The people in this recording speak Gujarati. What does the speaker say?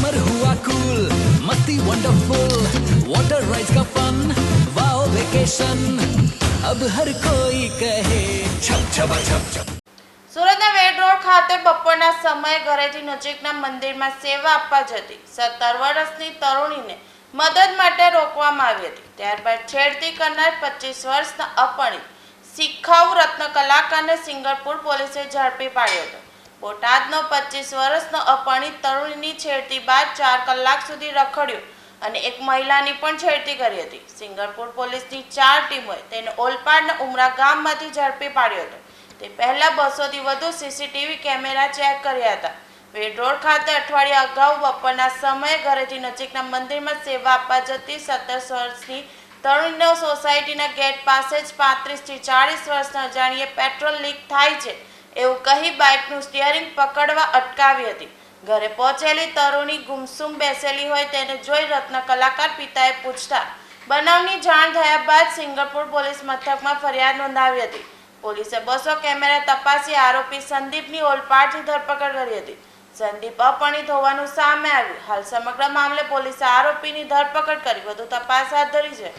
समर हुआ कूल मस्ती वंडरफुल वाटर राइड्स का फन वाओ वेकेशन अब हर कोई कहे छप छपा छप छप સુરતના વેડ રોડ ખાતે બપોરના સમયે ઘરેથી નજીકના મંદિરમાં સેવા આપવા જતી સત્તર વર્ષની તરુણીને મદદ માટે રોકવામાં આવી હતી ત્યારબાદ છેડતી કરનાર પચીસ વર્ષના અપરિણિત શીખાઉ રત્ન કલાકારને સિંગરપુર પોલીસે ઝડપી પાડ્યો હતો બોટાદનો પચીસ વર્ષનો અપરણિત તરુણીની છેડતી બાદ ચાર કલાક સુધી રખડ્યો અને એક મહિલાની પણ છેડતી કરી હતી. સિંગરપુર પોલીસની ચાર ટીમોએ તેને ઓલપાડના ઉમરા ગામમાંથી ઝડપી પાડ્યો હતો. તે પહેલા બસોથી વધુ સીસીટીવી કેમેરા ચેક કર્યા હતા. વેડરોડ ખાતે અઠવાડિયા અગાઉ બપોરના સમયે ઘરેથી નજીકના મંદિરમાં સેવા આપવા જતી સત્તર વર્ષની તરુણીનો સોસાયટીના ગેટ પાસે જ પાંત્રીસથી ચાળીસ વર્ષના અજાણીએ પેટ્રોલ લીક થાય છે. એવું કહી બાઇકનું સ્ટિયરિંગ પકડવા અટકાવી હતી. ઘરે પહોંચેલી તરુણી ગુમસુમ બેસેલી હોય તેને જોઈ રત્ન કલાકાર પિતાએ પૂછતા, બનાવની જાણ થયા બાદ સિંગરપુર પોલીસ મથકમાં ફરિયાદ નોંધાવી હતી. પોલીસે બસો કેમેરા તપાસી આરોપી સંદીપની ઓલપાડથી ધરપકડ કરી હતી. સંદીપ અપણિત હોવાનું સામે આવ્યું. હાલ સમગ્ર મામલે પોલીસે આરોપીની ધરપકડ કરી. વધુ તપાસ હાથ ધરી છે.